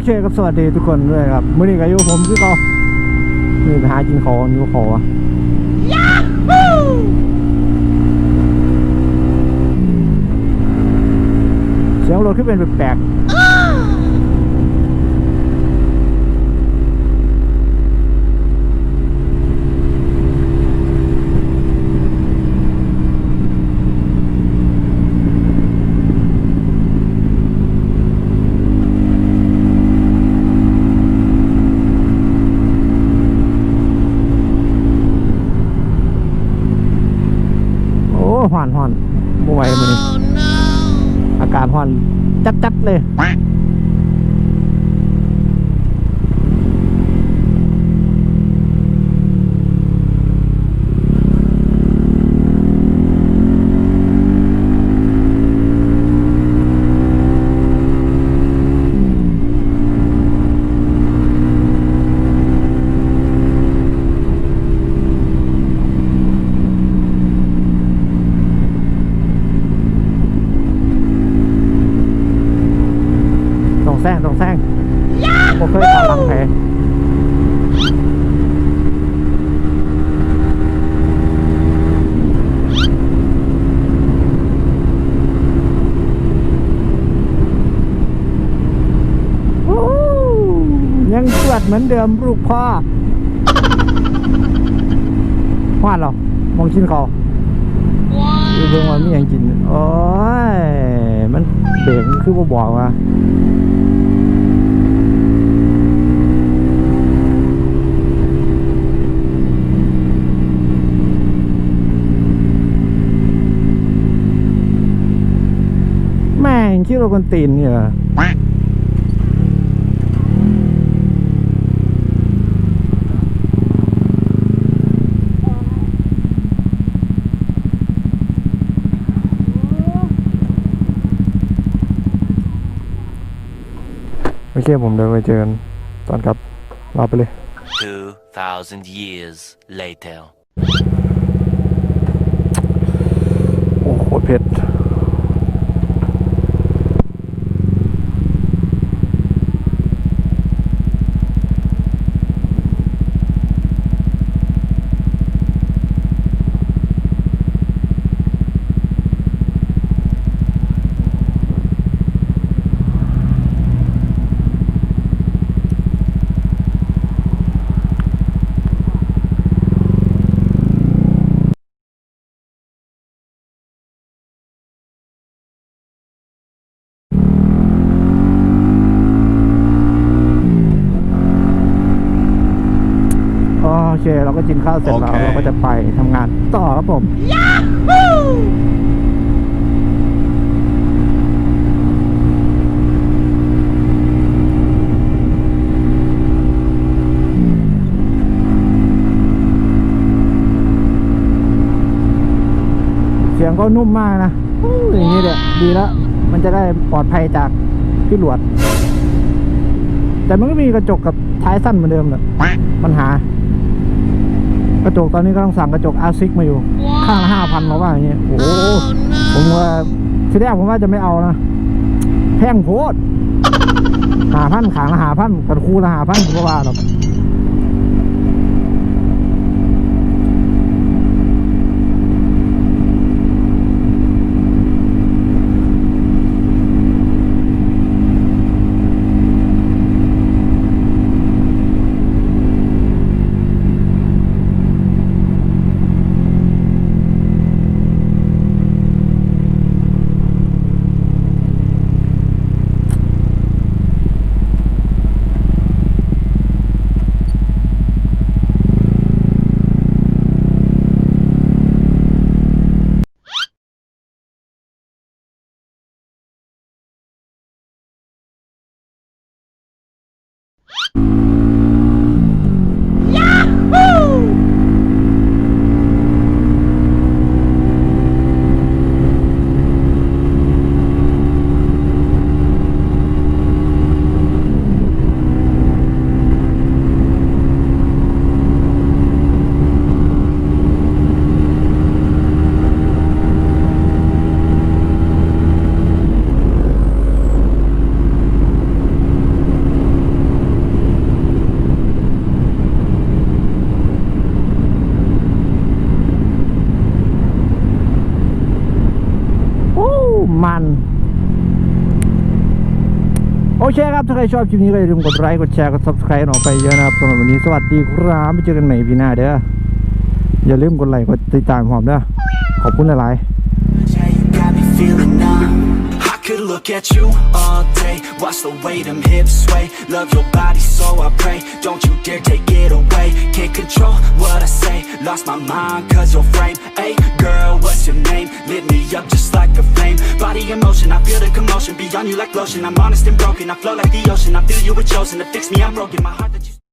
โอเคครับสวัสดีทุกคนด้วยครับมื่อนี้ก็อยู่ผมคือต่อนี่ไปหากินของนิ้วขออะเสียงรถขึ้นเป็นแปลกๆโอ้หอนหอนบ่ไหวมือนี้อากาศหอน จัดๆ แซงต้องแซงผมเคยตามหลังแผลโอ้ยังสวดเหมือนเดิมลูกพ่อวาดเหรอมองชินเขาดูเบิ่งว่ามีอย่างกิน โอ้ย มันเบรกคือบ่บอกว่าแม่งคิดว่าคนตีนเนี่ย เหรอโอเคผมเดี๋ยวไปเจอกันตอนกลับรอไปเลย 2,000 years later. โอ้โหเผ็ดโอ เค เราก็กินข้าวเสร็จแล้วโอเคเราก็จะไปทำงานต่อครับผมเสียงก็นุ่มมากนะอู้อย่างนี้เด็ดีแล้ว มันจะได้ปลอดภัยจากพี่หลวด แต่มันก็มีกระจกกับท้ายสั้นเหมือนเดิมแหละปัญหา กระจกตอนนี้ก็ต้องสั่งกระจกอาซิกมาอยู่ ข้างละห้าพันมาว่าอย่างเงี้ยโอ้โหผมว่าทีแรกผมว่าจะไม่เอานะแพงโพดหาพันขางละหาพันกันคูละหาพันผมก็ว่าหรอก you มัน โอเคครับ ถ้าใครชอบคลิปนี้ก็อย่าลืมกดไลค์ กดแชร์ กด subscribe ออยไปเยอะนะครับสำหรับวันนี้สวัสดีครับไปเจอกันใหม่พี่หน้าเด้อ อย่าลืมกดไลค์ กดติดตามหอมเด้อ ขอบคุณหลาย look at you all day Watch the way them hips sway Love your body so I pray Don't you dare take it away Can't control what I say Lost my mind, cause your frame. Hey, girl, what's your name? Lit me up just like a flame. Body in motion, I feel the commotion. Beyond you like lotion. I'm honest and broken. I flow like the ocean. I feel you were chosen to fix me. I'm broken. My heart.